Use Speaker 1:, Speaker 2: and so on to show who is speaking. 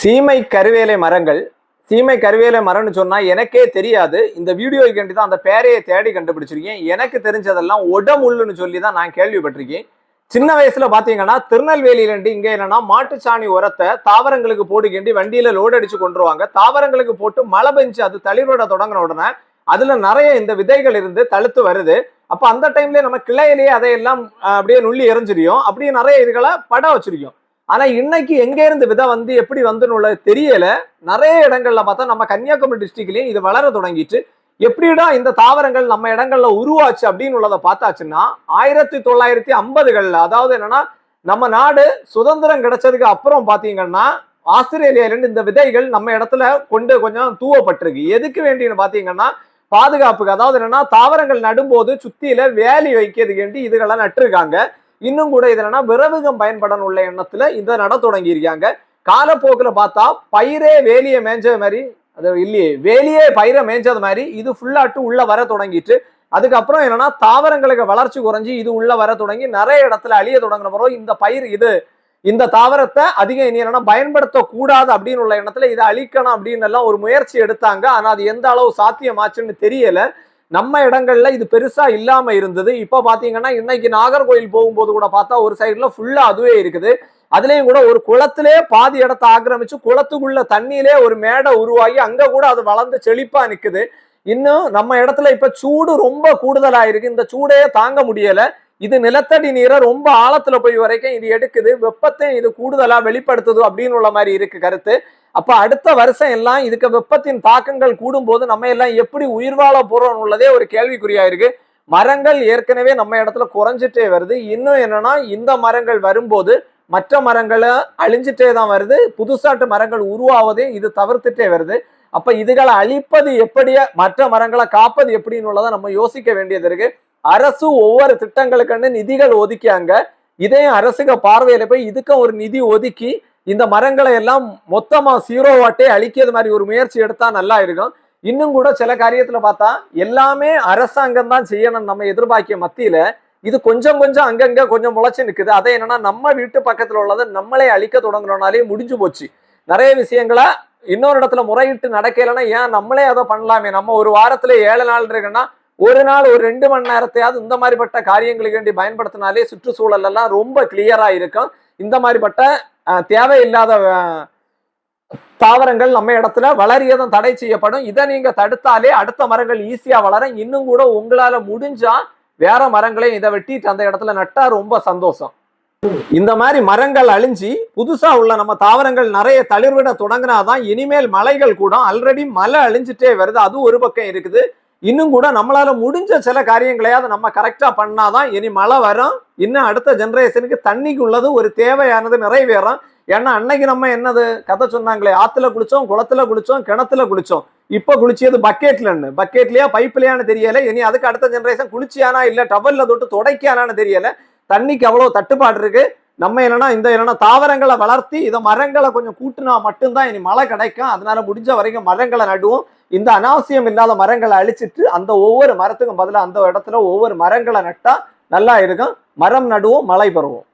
Speaker 1: சீமை கருவேலை மரங்கள். சீமை கருவேலை மரம்னு சொன்னா எனக்கே தெரியாது. இந்த வீடியோக்கு தான் அந்த பேரையை தேடி கண்டுபிடிச்சிருக்கேன். எனக்கு தெரிஞ்சதெல்லாம் உடமுள்ளுன்னு சொல்லி தான் நான் கேள்விப்பட்டிருக்கேன். சின்ன வயசுல பாத்தீங்கன்னா திருநெல்வேலியிலேருந்து இங்க என்னன்னா மாட்டுச்சாணி உரத்தை தாவரங்களுக்கு போட்டுக்கேண்டி வண்டியில லோடு அடிச்சு கொண்டுருவாங்க தாவரங்களுக்கு போட்டு மழை பெஞ்சு அது தளிர்விட தொடங்கின உடனே அதுல நிறைய இந்த விதைகள் இருந்து தழுத்து வருது. அப்ப அந்த டைம்லயே நம்ம கிளையிலேயே அதையெல்லாம் அப்படியே நுள்ளி எரிஞ்சிரியும் அப்படியே நிறைய இதுகளை படம் வச்சிருக்கோம். ஆனா இன்னைக்கு எங்க இருந்து விதை வந்து எப்படி வந்துன்னு உள்ள தெரியல. நிறைய இடங்கள்ல பார்த்தா நம்ம கன்னியாகுமரி டிஸ்ட்ரிக்ட்லயும் இது வளர தொடங்கிட்டு எப்படிடா இந்த தாவரங்கள் நம்ம இடங்கள்ல உருவாச்சு அப்படின்னு உள்ளதை பார்த்தாச்சுன்னா ஆயிரத்தி தொள்ளாயிரத்தி ஐம்பதுகள்ல அதாவது என்னன்னா நம்ம நாடு சுதந்திரம் கிடைச்சதுக்கு அப்புறம் பாத்தீங்கன்னா ஆஸ்திரேலியால இந்த விதைகள் நம்ம இடத்துல கொண்டு கொஞ்சம் தூவப்பட்டிருக்கு. எதுக்கு வேண்டின்னு பாத்தீங்கன்னா பாதுகாப்புக்கு. அதாவது என்னன்னா தாவரங்கள் நடும்போது சுத்தியில வேலி வைக்கிறதுக்கு வேண்டி இதுகளை நட்டிருக்காங்க. இன்னும் கூட இது விரவுகம் பயன்படணும் உள்ள எண்ணத்துல இதை நட தொடங்கியிருக்காங்க. காலப்போக்குல பார்த்தா பயிரே வேலியை மேஞ்சது மாதிரி அது இல்லையே வேலியே பயிரை மேய்ஞ்சது மாதிரி இது ஃபுல்லாட்டு உள்ள வர தொடங்கிட்டு அதுக்கப்புறம் என்னன்னா தாவரங்களுக்கு வளர்ச்சி குறைஞ்சி இது உள்ள வர தொடங்கி நிறைய இடத்துல அழிய தொடங்கின பிறகு இந்த பயிர் இது இந்த தாவரத்தை அதிகம் இனி என்னன்னா பயன்படுத்தக்கூடாது அப்படின்னு உள்ள எண்ணத்துல இதை அழிக்கணும் அப்படின்னு எல்லாம் ஒரு முயற்சி எடுத்தாங்க. ஆனா அது எந்த அளவு சாத்தியமாச்சுன்னு தெரியல. நம்ம இடங்கள்ல இது பெருசா இல்லாம இருந்தது. இப்ப பாத்தீங்கன்னா இன்னைக்கு நாகர்கோயில் போகும்போது கூட பார்த்தா ஒரு சைடுல ஃபுல்லா அதுவே இருக்குது. அதுலயும் கூட ஒரு குளத்திலே பாதி இடத்தை ஆக்கிரமிச்சு குளத்துக்குள்ள தண்ணியிலே ஒரு மேடை உருவாகி அங்க கூட அது வளர்ந்து செழிப்பா நிக்குது. இன்னும் நம்ம இடத்துல இப்ப சூடு ரொம்ப கூடுதலா இருக்கு இந்த சூடையே தாங்க முடியல. இது நிலத்தடி நீரை ரொம்ப ஆழத்துல போய் வரைக்கும் இது எடுக்குது. வெப்பத்தையும் இது கூடுதலா வெளிப்படுத்துது அப்படின்னு உள்ள மாதிரி இருக்கு கருத்து. அப்போ அடுத்த வருஷம் எல்லாம் இதுக்கு வெப்பத்தின் தாக்கங்கள் கூடும்போது நம்ம எல்லாம் எப்படி உயிர் வாழ போறோம் உள்ளதே ஒரு கேள்விக்குறியா இருக்கு மரங்கள் ஏற்கனவே நம்ம இடத்துல குறைஞ்சிட்டே வருது. இன்னும் என்னன்னா இந்த மரங்கள் வரும்போது மற்ற மரங்களை அழிஞ்சிட்டே தான் வருது. புதுசாட்டு மரங்கள் உருவாவதையும் இது தவிர்த்துட்டே வருது. அப்ப இதுகளை அழிப்பது எப்படியா மற்ற மரங்களை காப்பது எப்படின்னு உள்ளதை நம்ம யோசிக்க வேண்டியது இருக்கு. அரசு ஒவ்வொரு திட்டங்களுக்குன்னு நிதிகள் ஒதுக்கியாங்க. இதையும் அரசுக பார்வையில போய் இதுக்கும் ஒரு நிதி ஒதுக்கி இந்த மரங்களை எல்லாம் மொத்தமா சீரோவாட்டே அழிக்கிறது மாதிரி ஒரு முயற்சி எடுத்தா நல்லா இருக்கும். இன்னும் கூட சில காரியத்துல பார்த்தா எல்லாமே அரசாங்கம் தான் செய்யணும் நம்ம எதிர்பார்க்கிய மத்தியில இது கொஞ்சம் கொஞ்சம் அங்கங்க கொஞ்சம் முளைச்சு நிற்குது அதை என்னன்னா நம்ம வீட்டு பக்கத்துல உள்ளதை நம்மளே அழிக்க தொடங்குறோம்னாலே முடிஞ்சு போச்சு. நிறைய விஷயங்களை இன்னொரு இடத்துல முறையிட்டு நடக்கலைன்னா ஏன் நம்மளே அதை பண்ணலாமே? நம்ம ஒரு வாரத்துல ஏழு நாள் இருக்குன்னா ஒரு நாள் ஒரு ரெண்டு மணி நேரத்தையாவது இந்த மாதிரிப்பட்ட காரியங்களுக்கு வேண்டி பயன்படுத்தினாலே சுற்றுச்சூழல் எல்லாம் ரொம்ப கிளியரா இருக்கும். இந்த மாதிரிப்பட்ட தேவையில்லாத தாவரங்கள் நம்ம இடத்துல வளரியதும் தடை செய்யப்படும். இதை நீங்க தடுத்தாலே அடுத்த மரங்கள் ஈஸியா வளரும். இன்னும் கூட உங்களால முடிஞ்சா வேற மரங்களையும் இதை வெட்டிட்டு அந்த இடத்துல நட்டா ரொம்ப சந்தோஷம். இந்த மாதிரி மரங்கள் அழிஞ்சி புதுசா உள்ள நம்ம தாவரங்கள் நிறைய தளிர்விட தொடங்கினாதான் இனிமேல் மலைகள் கூட ஆல்ரெடி மலை அழிஞ்சிட்டே வருது. அது ஒரு பக்கம் இருக்குது. இன்னும் கூட நம்மளால முடிஞ்ச சில காரியங்களையாவது நம்ம கரெக்டா பண்ணாதான் இனி மழை வரும். இன்னும் அடுத்த ஜென்ரேஷனுக்கு தண்ணிக்கு உள்ளது ஒரு தேவையானது நிறைவேறும். ஏன்னா அன்னைக்கு நம்ம என்னது? கதை சொன்னாங்களே ஆத்துல குளிச்சோம் குளத்துல குளிச்சோம் கிணத்துல குளிச்சோம். இப்ப குளிச்சது பக்கெட்லன்னு பக்கெட்லயா பைப்லயான்னு தெரியல. இனி அதுக்கு அடுத்த ஜென்ரேஷன் குளிச்சியானா இல்ல டவல்ல தொட்டு துடைக்கானான்னு தெரியல. தண்ணிக்கு அவ்வளவு தட்டுப்பாடு இருக்கு. நம்ம என்னன்னா இந்த என்னன்னா தாவரங்களை வளர்த்தி இதை மரங்களை கொஞ்சம் கூட்டினா மட்டும்தான் இனி மழை கிடைக்கும். அதனால முடிஞ்ச வரைக்கும் மரங்களை நடுவோம். இந்த அனாவசியம் இல்லாத மரங்களை அழிச்சிட்டு அந்த ஒவ்வொரு மரத்துக்கும் பதிலாக அந்த இடத்துல ஒவ்வொரு மரங்களை நட்டா நல்லா இருக்கும். மரம் நடுவோம் மழை பெறுவோம்.